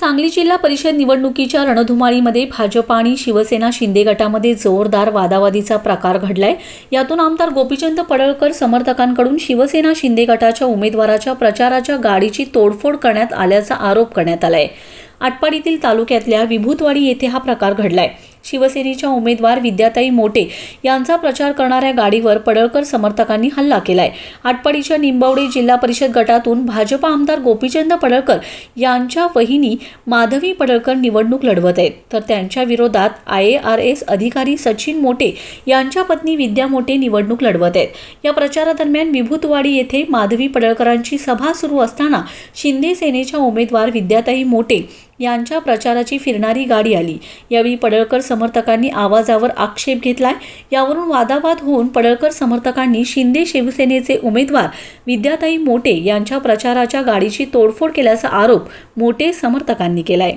सांगली जिल्हा परिषद निवडणुकीच्या रणधुमाळीमध्ये भाजप आणि शिवसेना शिंदे गटामध्ये जोरदार वादावादीचा प्रकार घडलाय. यातून आमदार गोपीचंद पडळकर समर्थकांकडून शिवसेना शिंदे गटाच्या उमेदवाराच्या प्रचाराच्या गाडीची तोडफोड करण्यात आल्याचा आरोप करण्यात आलाय. आटपाडीतील तालुक्यातल्या विभूतवाडी येथे हा प्रकार घडलाय. शिवसेनेच्या उमेदवार विद्याताई मोटे यांचा प्रचार करणाऱ्या गाडीवर पडळकर समर्थकांनी हल्ला केलाय. आटपाडीच्या निंबवडे जिल्हा परिषद गटातून भाजपा आमदार गोपीचंद पडळकर यांच्या वहिनी माधवी पडळकर निवडणूक लढवत आहेत. तर त्यांच्या विरोधात आय ए आर एस अधिकारी सचिन मोटे यांच्या पत्नी विद्या मोटे निवडणूक लढवत आहेत. या प्रचारादरम्यान विभूतवाडी येथे माधवी पडळकरांची सभा सुरू असताना शिंदे सेनेच्या उमेदवार विद्याताई मोटे यांच्या प्रचाराची फिरणारी गाडी आली. यावेळी पडळकर समर्थकांनी आवाजावर आक्षेप घेतलाय. यावरून वादावाद होऊन पडळकर समर्थकांनी शिंदे शिवसेनेचे उमेदवार विद्याताई मोटे यांच्या प्रचाराच्या गाडीची तोडफोड केल्याचा आरोप मोटे समर्थकांनी केलाय.